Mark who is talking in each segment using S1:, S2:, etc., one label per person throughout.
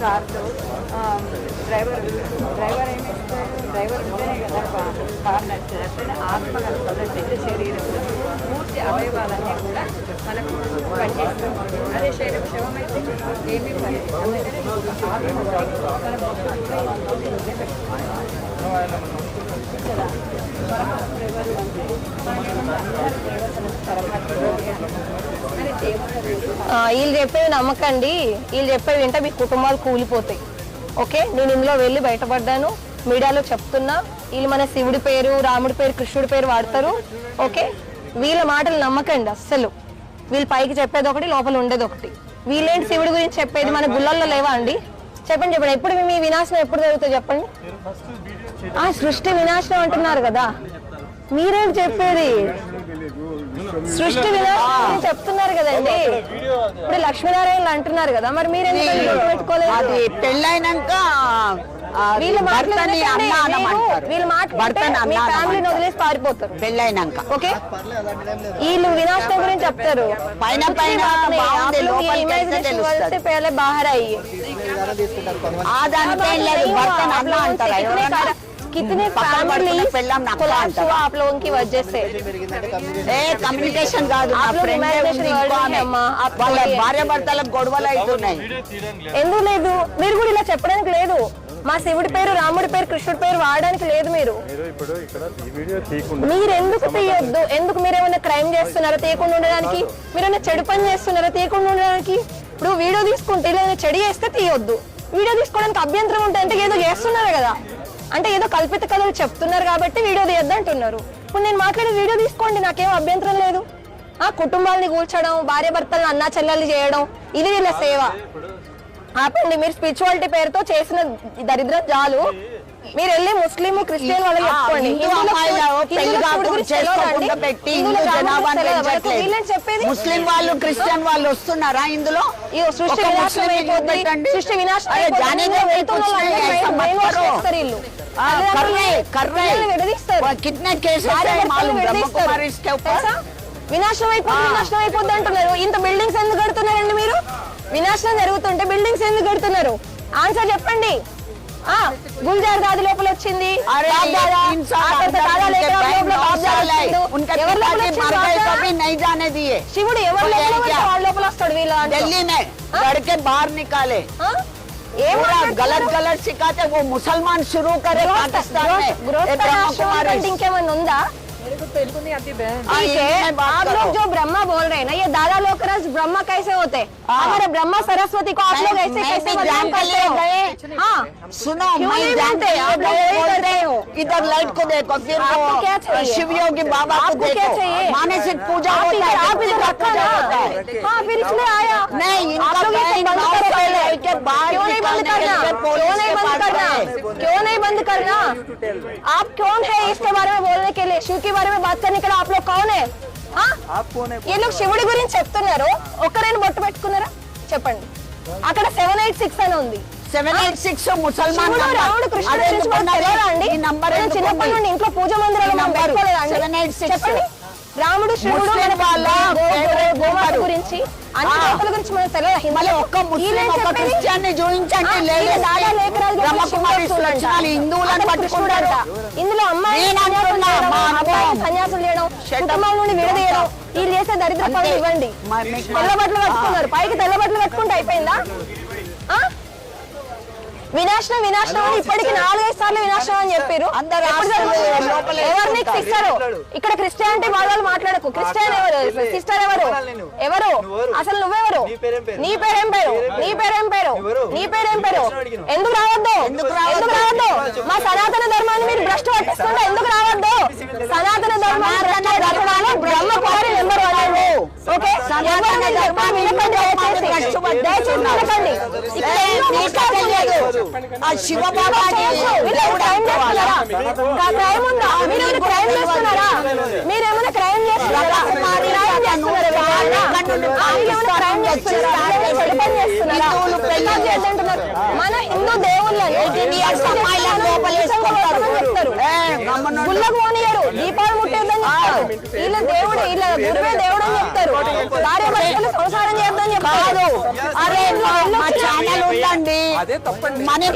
S1: కార్లో driver driver ఏమి ఇస్తాడు డ్రైవర్ ఉంటేనే కదా కార్ నచ్చింది అట్లనే ఆత్మ కలుగుతుంది నిజ శరీరంలో పూర్తి అవయవాలన్నీ కూడా మనకు పనిచేస్తాం అదే శరీరం శవం అయితే ఏమీ పని అందుకని కదా పరమాత్మ ఎవరు అంటే అందరు పరమాత్మ అని
S2: వీళ్ళు చెప్పేవి నమ్మకండి. వీళ్ళు చెప్పేవి వింటే మీ కుటుంబాలు కూలిపోతాయి. ఓకే? నేను ఇందులో వెళ్ళి బయటపడ్డాను. మీడియాలో చెప్తున్నా. వీళ్ళు మన శివుడి పేరు రాముడి పేరు కృష్ణుడి పేరు వాడతారు. ఓకే? వీళ్ళ మాటలు నమ్మకండి అస్సలు. వీళ్ళు పైకి చెప్పేది ఒకటి లోపల ఉండేది ఒకటి. వీళ్ళేంటి శివుడి గురించి చెప్పేది? మన గుళ్ళల్లో లేవా అండి? చెప్పండి చెప్పండి. ఎప్పుడు మీ వినాశనం ఎప్పుడు జరుగుతుంది చెప్పండి? ఆ సృష్టి వినాశనం అంటున్నారు కదా. మీరేంటి చెప్పేది? సృష్టి వినాశనం చెప్తున్నారు కదండి. ఇప్పుడు లక్ష్మీనారాయణ అంటున్నారు కదా మరి మీరు పెట్టుకోలేదు?
S3: పెళ్ళైనాక
S2: వీళ్ళు ఫ్యామిలీని వదిలేసి ఓకే? వీళ్ళు గురించి చెప్తారు.
S3: పైన పైన పేర్లే
S2: బాహర్ అయ్యి
S3: అంటారు.
S2: कितने
S3: ఎవరన్నా?
S2: कार- कितने
S3: పక్కన పడుకున్న
S2: फैमिली
S3: పెళ్ళాం నక్క
S2: कोलैप्स
S3: అంటారు.
S2: हुआ आप लोगों की वजह से
S3: ఏ కమ్యూనికేషన్ కాదు నా
S2: आप लोग
S3: ఫ్రెండ్
S2: imagination world में అమ్మా, आप
S3: వాళ్ళ
S2: बोलिए.
S3: భార్య భర్తలకు గొడవలు అవుతున్నాయి
S2: ఎందుకు లేదు మీరు కూడా ఇలా చెప్పడానికి లేదు మా శివుడి పేరు రాముడి పేరు కృష్ణుడి పేరు వాడడానికి లేదు మీరు
S4: మీరు ఇప్పుడు ఇక్కడ ఈ వీడియో తీయకుండా
S2: మీరు ఎందుకు తీయొద్దు ఎందుకు మీరు ఏమైనా క్రైమ్ చేస్తున్నారా తీయకుండా ఉండడానికి మీరు ఏమైనా చెడు పని చేస్తున్నారా తీయకుండా ఉండడానికి ఇప్పుడు వీడియో తీసుకుంటే ఇలా ఏమైనా చెడు చేస్తే తీయొద్దు వీడియో తీసుకోవడానికి అభ్యంతరం ఉంటే అంటే ఏదో చేస్తున్నారు కదా అంటే ఏదో కల్పిత కథలు చెప్తున్నారు కాబట్టి వీడియో తీయొద్దు అంటున్నారు ఇప్పుడు నేను మాట్లాడే వీడియో తీసుకోండి నాకేం అభ్యంతరం లేదు. ఆ కుటుంబాలని కూల్చడం భార్య భర్తలను అన్నా చెల్లెలు చేయడం ఇది వీళ్ళ సేవ. ఆపండి మీరు స్పిరిచువాలిటీ పేరుతో చేసిన దరిద్రం చాలు. మీరు వెళ్ళి ముస్లిం క్రిస్టియన్ వాళ్ళకి
S3: ముస్లిం వాళ్ళు క్రిస్టియన్ వాళ్ళు వస్తున్నారా ఇందులో?
S2: సృష్టి.
S3: పెట్టండి.
S2: సృష్టి వినాశనం
S3: कर
S2: रहे कर रहे ఇంత బిల్డింగ్స్ ఎందుకు కడుతున్నారండి మీరు? వినాశనం జరుగుతుంటే బిల్డింగ్స్ ఎందుకు కడుతున్నారు? ఆన్సర్ చెప్పండి. గుల్జార్ దాది లోపల వచ్చింది. శివుడు ఎవరు లోపల వస్తాడు వీళ్ళు
S3: ఢిల్లీనే
S2: బార్ నికాలే.
S3: पूरा गलत गलत सिखाते वो मुसलमान शुरू करे पाकिस्तान में
S2: मेरे
S3: को
S2: तो नहीं आती
S3: हाँ,
S2: आप लोग जो ब्रह्मा बोल रहे हैं ना ये दादा लोग रस ब्रह्मा कैसे होते? हाँ। हमारे ब्रह्मा सरस्वती को आप लोग ऐसे कैसे
S3: हाँ। मैं
S2: करते हो? हाँ।
S3: सुनो मैं जानते आप लोग बोल
S2: रहे हो।
S3: इधर लाइट को देखो फिर वो शिव योगी बाबा
S2: आपको
S3: देखो।
S2: माने
S3: से पूजा होता है
S2: आप इधर रखा
S3: है
S2: हाँ फिर इसलिए आया
S3: नहीं, इनका
S2: आप लोग ये
S3: बहन
S2: सब बंद
S3: नौ
S2: करो
S3: साल
S2: पहले
S3: के बाद
S2: क्यों नहीं बंद
S3: निकालने के
S2: करना
S3: लिए पुलिस
S2: क्यों नहीं
S3: के
S2: बंद
S3: पास
S2: करना
S3: गए।
S2: क्यों नहीं बंद करना आप कौन है इसके बारे में बोलने के लिए शिव के बारे में बात करने के लिए आप लोग कौन है हाँ? ఈ లోక్ శివుడి గురించి చెప్తున్నారు ఒక్కరైనా బొట్టు పెట్టుకున్నారా చెప్పండి అక్కడ సెవెన్ ఎయిట్ సిక్స్ అని ఉంది
S3: సెవెన్ ఎయిట్ సిక్స్ ముసల్మాన్
S2: శివుడు
S3: నంబర్.
S2: రాముడు కృష్ణుడు
S3: అది
S2: గురించి
S3: ఎందుకు
S2: మనకు
S3: ఉన్నది?
S2: తెలియదా అండి
S3: ఈ నంబర్
S2: మనం
S3: ఎందుకు
S2: చిన్నప్పటి
S3: ఉంది?
S2: నుండి ఇంట్లో పూజ మందిరాలు
S3: ఈ
S2: మనం
S3: నంబరు
S2: పెట్టుకోలేదా అండి?
S3: 786.
S2: చెప్పండి రాముడు శివుడు మనకు
S3: వాళ్ళ
S2: గోమాత. గురించి అన్ని. దేవతల గురించి మనకు తెలియదు
S3: మళ్ళీ ఒక్క ముస్లిం ఒక్క క్రిస్టియన్ని లేదు. వచ్చినారు హిందువులను
S2: అతను కృష్ణుడు అంట.
S3: పట్టుకుంటారు
S2: ఇందులో అమ్మాయి. సన్యాసులు చేయడం. కుటుంబం నుండి విడదీయడం వీళ్ళు చేసే దరిద్ర. పనులు ఇవ్వండి
S3: మరి మీకు-
S2: తెల్ల బట్టలు కట్టుకున్నారు పైకి తెల్ల బట్టలు కట్టుకుంటే అయిపోయిందా? వినాశనం వినాశనం అని ఇప్పటికి నాలుగైదు సార్లు వినాశనం అని చెప్పారు. ఎవరు నీకు. సిస్టర్ ఇక్కడ క్రిస్టియానిటీ వాళ్ళు మాట్లాడకు. క్రిస్టియన్ ఎవరు? సిస్టర్ ఎవరు? ఎవరు? అసలు నువ్వెవరు?
S5: నీ పేరేం పేరు?
S2: నీ పేరేం పేరు? నీ పేరేం పేరు? ఎందుకు రావద్దు?
S3: ఎందుకు రావద్దు?
S2: మా సనాతన ధర్మాన్ని మీరు భ్రష్టు పట్టిస్తుంటే ఎందుకు రావద్దు సనాతన ధర్మాన్ని భ్రష్టు పట్టిస్తున్నాను Brahma Kumari number one okay
S3: సనాతన
S2: ఎవరు మీరు
S3: ధర్మాన్ని
S2: వినకండి
S3: భ్రష్టు
S2: దయచేసి
S3: పట్టిస్తున్నారు.
S2: దయచేసి వినకండి ఇక్కడ
S3: ఏ,
S2: ఎన్నో
S3: నీకు
S2: మోసాలు
S3: తెలియదు.
S2: ఉన్నాయి.
S3: ఆ శివబాబాని
S2: మీరు క్రైమ్ చేస్తున్నారా? మన హిందూ దేవుళ్ళని
S3: ఎయిటీన్ ఇయర్స్ అమ్మాయిలను.
S2: గుళ్ళకు పోనీయరు. దీపాలు ముట్టేద్దని చెప్తారు. వీళ్ళ దేవుడు వీళ్ళ గురువే దేవుడు అని చెప్తారు. భార్య భర్తలు సంసారం చేద్దాం చెప్తారు.
S3: అరే మా మా ఛానల్ ఉందండి.
S5: అదే తప్పండి.
S3: మనీ?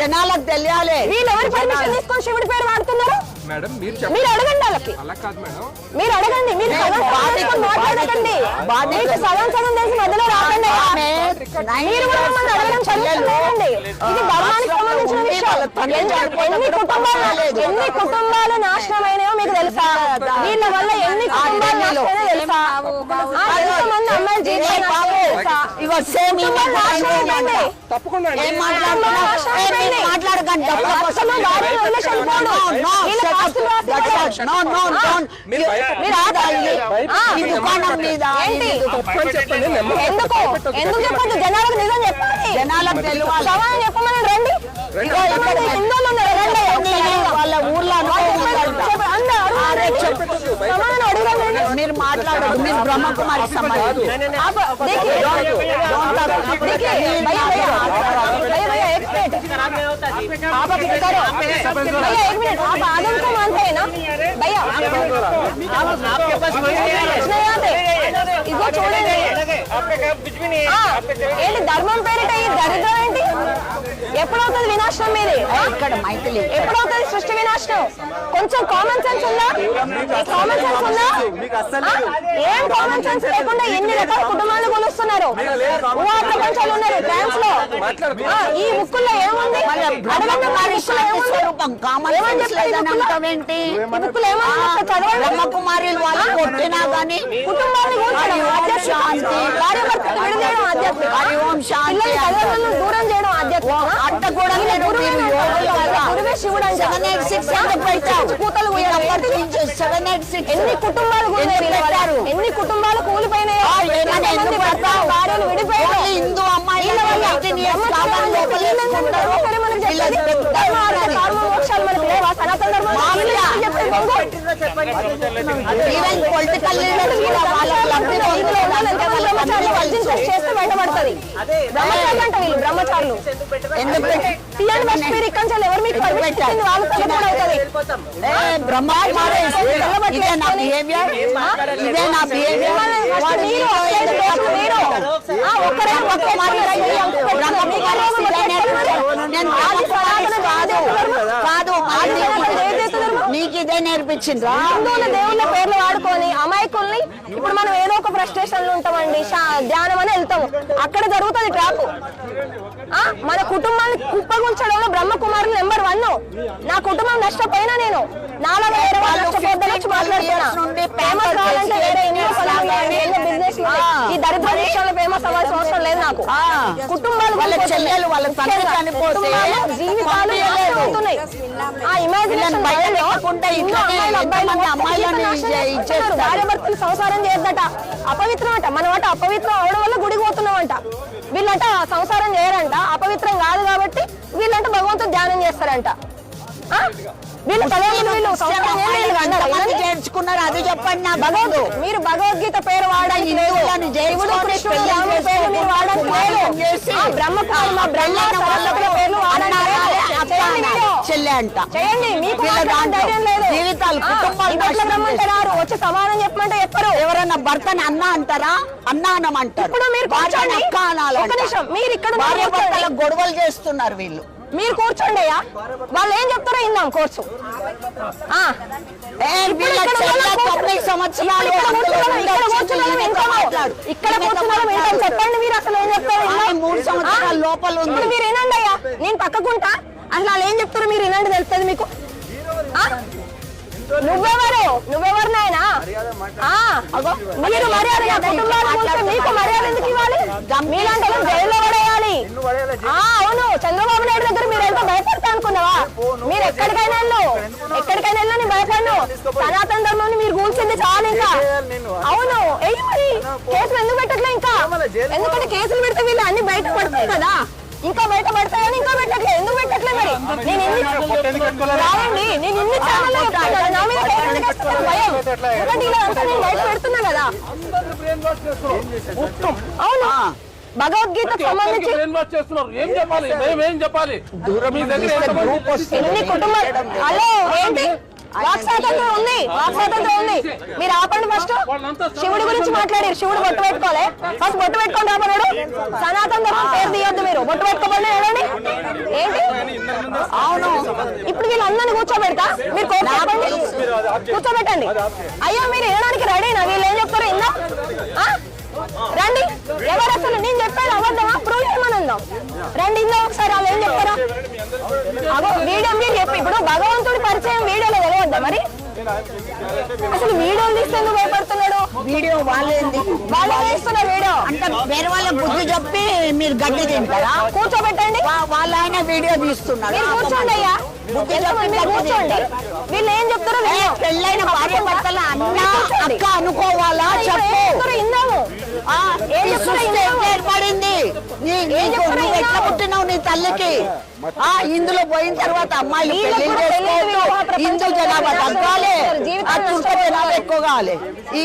S3: జనాలకు తెలియాలి.
S2: వీళ్ళు ఎవరి పర్మిషన్ తీసుకొని శివుడి పేరు వాడుతున్నారు?
S5: మేడం మీరు
S2: మీరు అడగండి వాళ్ళకి.
S5: అలా కాదు మేడం.
S2: మీరు అడగండి మీరు సగం మాట్లాడకండి. మీకు సగం సగం తెలిసి మధ్యలో రాకండి. మీరు కూడా మమ్మల్ని అడగడం ఇది ధర్మానికి సంబంధించిన
S3: వాళ్ళ తండ్రి
S2: ఎన్ని కుటుంబాలు. ఎన్ని కుటుంబాలు నాశనం అయినాయో మీకు తెలుసా వీళ్ళ వల్ల ఎన్ని కుటుంబాలు తెలుసా ఎంతమంది అమ్మాయిల జీవితాలు నాశనమైనాయో.
S5: తప్పకుండా చెప్పండి
S2: ఎందుకు ఎందుకు చెప్పొద్దు జనాలకు నిజం చెప్పాలి
S3: జనాలకు తెలియాలి.
S2: సమాధానం చెప్పమని రండి
S3: వాళ్ళ ఊర్లో. మీరు మాట్లాడదు మీరు బ్రహ్మకుమారి సంబంధం
S2: आप अभी करो भैया एक मिनट आप आदम को मानते हैं ना भैया कुछ नहीं आते इसको छोड़ेंगे ఆ, ఏంటి ధర్మం పేరిట ఈ దరిద్రం ఏంటి ఎప్పుడవుతుంది వినాశనం మీది ఆ?
S3: ఇక్కడ మైథిలి
S2: ఎప్పుడవుతుంది సృష్టి వినాశనం కొంచెం కామన్ సెన్స్ ఉందా కామన్ సెన్స్ ఉందా ఆ? ఏం కామన్ సెన్స్ లేకుండా ఎన్ని రకాల కుటుంబాలు కొలుస్తున్నారు ఊహా ప్రపంచాలు ఉన్నారు ఫ్రాన్స్ లో ఆ, ఈ బుక్కుల్లో ఏముంది
S3: బ్రహ్మకుమారి వాళ్ళు కొట్టినా గానీ
S2: కుటుంబాన్ని.
S3: శాంతి. ఓం శాంతి
S2: గురువే శివుడు.
S3: Seven eight six?
S2: కూతలు.
S3: సెవెన్ ఎయిట్ సిక్స్
S2: ఎన్ని కుటుంబాలు?
S3: పెట్టారు?
S2: ఎన్ని కుటుంబాలు కూలిపోయినాయో? భార్యలు విడిపోయారు
S3: ఓన్లీ హిందూ అమ్మాయిలు
S2: వీళ్ళ వల్ల
S3: eighteen years
S2: బ్రహ్మచర్యం
S3: కావాలి
S2: అంటే
S3: లోపల
S2: వీళ్ళని
S3: వేసుకుంటారు.
S2: ఒకరే మనకు చెప్పేది.
S3: వీళ్ళ
S2: ధర్మ, అర్థ, కామ, మోక్షాలు మనకు లేవా? సనాతన ధర్మం
S3: మామూలుగా.
S2: చెప్పేది దొంగ.
S3: ఈవెన్ పొలిటికల్ లీడర్స్ కూడా
S2: చేస్తే బయటపడుతుంది. బ్రహ్మచారులు అంట వీళ్ళు బ్రహ్మచారులు. తీయండి ఫస్ట్ మీరు ఇక్కడి నుంచి ఎవరు మీకు పర్మిషన్ వాళ్ళు తగ్గడం అవుతుంది ఒక్కరే ఒకే
S3: బ్రహ్మకుమారి నేను బ్రహ్మకుమారి కాదు. అదే
S2: ఆది
S3: నేర్పించిండ్రా
S2: దేవుళ్ళ పేర్లు వాడుకొని అమాయకుల్ని ఇప్పుడు మనం ఏదో ఒక ఫ్రస్ట్రేషన్లో ఉంటామండి. ధ్యానం అని వెళ్తాము. అక్కడ జరుగుతుంది ట్రాప్ మన కుటుంబాన్ని కుప్పగుంచడంలో బ్రహ్మకుమారులు నెంబర్ వన్ నా కుటుంబం నష్టపోయినా నేను. నాలుగు వేరే వాళ్ళు నష్టపోద్దని వచ్చి మాట్లాడుతున్నా. ఫేమస్ కావాలంటే వేరే బిజినెస్ ఈ దరిద్ర విషయాల్లో ఫేమస్ అవ్వాల్సిన అవసరం లేదు నాకు. కుటుంబాలు
S3: వాళ్ళ. చెల్లెలు, వాళ్ళ తండ్రి చనిపోతే
S2: జీవితాలు. అవుతున్నాయి ఆ ఇమాజినేషన్. భార్య భర్తలు సంసారం చేయొద్దట అపవిత్రం అంట మనం అట అపవిత్రం అవడం వల్ల గుడికి పోతున్నామంట. వీళ్ళంట సంసారం చేయరంట. అపవిత్రం కాదు కాబట్టి వీళ్ళంట భగవంతుడు ధ్యానం చేస్తారంట. ఆ? వీళ్ళు పదేళ్ళు వీళ్ళు సంసారం చేయని వీళ్ళు అన్నారా?
S3: ఎంతమంది
S2: ఇవన్నీ?
S3: చేర్చుకున్నారు అది చెప్పండి
S2: మీరు భగవద్గీత పేరు వాడడానికి లేదు
S3: హిందువులను
S2: శివుడు
S3: జయించుకొని
S2: కృష్ణుడు
S3: పెళ్ళి
S2: రాముడి పేరు మీరు వాడడానికి లేదు
S3: చేసుకొని చేసి
S2: ఆ బ్రహ్మకుమారి మా బ్రహ్మ
S3: పెళ్ళైన
S2: సరస్వతుల పేర్లు వాడడానికి
S3: అన్నారా?
S2: లేదు.
S3: అక్క
S2: చేయండి
S3: అన్నారా?
S2: మీరు.
S3: చెల్లె అంట
S2: చేయండి మీకు
S3: వీళ్ళ
S2: మాత్రం
S3: దాంట్లో
S2: ధైర్యం లేదు
S3: జీవితాలు,
S2: ఆ,
S3: కుటుంబాలు
S2: ఇంకొకరు
S3: నాశనం
S2: రమ్మంటే రారు వచ్చి సమానం చెప్పమంటే చెప్పరు
S3: ఎవరన్నా భర్తని అన్న అంటారా అన్న
S2: ఇప్పుడు మీరు
S3: భార్యని
S2: కూర్చోండి.
S3: అక్క అనాలంట.
S2: ఒక్క నిమిషం. మీరు ఇక్కడ
S3: భార్య
S2: కూర్చోండి.
S3: భర్తల గొడవలు చేస్తున్నారు వీళ్ళు
S2: మీరు కూర్చోండి అయ్యా. వాళ్ళు ఏం చెప్తారో ఇందాం కోర్సు ఇక్కడ కూర్చున్నాం. చెప్పండి మీరు అసలు ఏం చెప్తారో.
S3: మూడు సంవత్సరాల? లోపల
S2: మీరు వినండి అయ్యా. నేను పక్కకుంటా. అసలు వాళ్ళు ఏం చెప్తారో మీరు వినండి తెలుస్తుంది మీకు? నువ్వెవరు? నువ్వెవరు నాయనా? మీరు మర్యాద మీకు మర్యాద ఎందుకు ఇవ్వాలి? మీలాంటి జైల్లో పడేయాలి. ఆ, అవును చంద్రబాబు నాయుడు దగ్గర మీరు ఎంత భయపడతా అనుకున్నావా? మీరు ఎక్కడికైనా వెళ్ళు. ఎక్కడికైనా వెళ్ళు నేను భయపడను. సనాతన ధర్మాన్ని మీరు కూల్చింది చాలు ఇంకా. అవును మరి కేసులు ఎందుకు పెట్టట్లే ఇంకా? ఎందుకంటే కేసులు పెడితే వీళ్ళు అన్ని బయట పడతాయి కదా. ఇంకా బయట పడతాయని ఇంకా పెట్టట్లే ఎందుకు పెట్టట్లే మరి నేను ఎన్ని రావండి. నేను ఇన్ని ఛానల్ చెప్తాను కదా, నా మీద కేసు ఎందుకు వేస్తున్నారు? భయం. ఎందుకంటే ఇలా అంతా నేను బయట పెడుతున్నా కదా. అవును. భగవద్గీతకు సంబంధించి
S6: ఏం చెప్పాలి? మేము ఏం చెప్పాలి మీ దగ్గర
S2: ఎన్ని కుటుంబాలు హలో ఏంటి? వాక్ స్వాతంత్రం ఉంది వాక్ స్వాతంత్రం ఉంది. మీరు ఆపండి ఫస్ట్ శివుడి గురించి మాట్లాడారు శివుడు బొట్టు పెట్టుకోలే. ఫస్ట్ బొట్టు పెట్టుకొని రాబోనాడు సనాతన ధర్మం పేరు తీయొద్దు మీరు. బొట్టు పెట్టుకోబడి ఏడండి ఏంటి? అవును. ఇప్పుడు వీళ్ళందరినీ కూర్చోబెడతా? మీరు చెప్పండి. కూర్చోబెట్టండి. అయ్యో మీరు వినడానికి రెడీనా వీళ్ళు ఏం చెప్తారు? ఇందా ఆ? రండి. ఎవరు అసలు? నేను చెప్పాను అబద్ధమా? ప్రూవ్ చేయమని ఉందాం రండి ఇందా ఒకసారి వాళ్ళు ఏం చెప్తారా? వీడియో మీరు చెప్పి ఇప్పుడు భగవంతుడి పరిచయం వీడియోలో తెలియద్దా మరి? అసలు వీడియోలు తీస్తే భయపడుతున్నాడు?
S3: వీడియో వాళ్ళేంది
S2: వాళ్ళు చేస్తున్నారు వీడియో.
S3: అంటే వేరే వాళ్ళ బుద్ధి చెప్పి మీరు గడ్డి తింటారా?
S2: కూర్చోబెట్టండి.
S3: వాళ్ళ ఆయన వీడియో తీస్తున్నారు
S2: కూర్చోండి అయ్యా. కూర్చోండి. వీళ్ళు ఏం చెప్తారో.
S3: పెళ్ళైన భార్య భర్తల అన్న. అక్క అనుకోవాలా చెప్పు
S2: ఇందాము.
S3: ఏర్పడింది నువ్వు ఎట్లా. పుట్టినావు నీ తల్లికి ఆ ఇందులో పోయిన తర్వాత అమ్మాయిలు
S2: పెళ్ళి ప్రపంచం
S3: హిందూ జనాభా తగ్గాలి ఆ. జనాభా ఎక్కువ కావాలి ఈ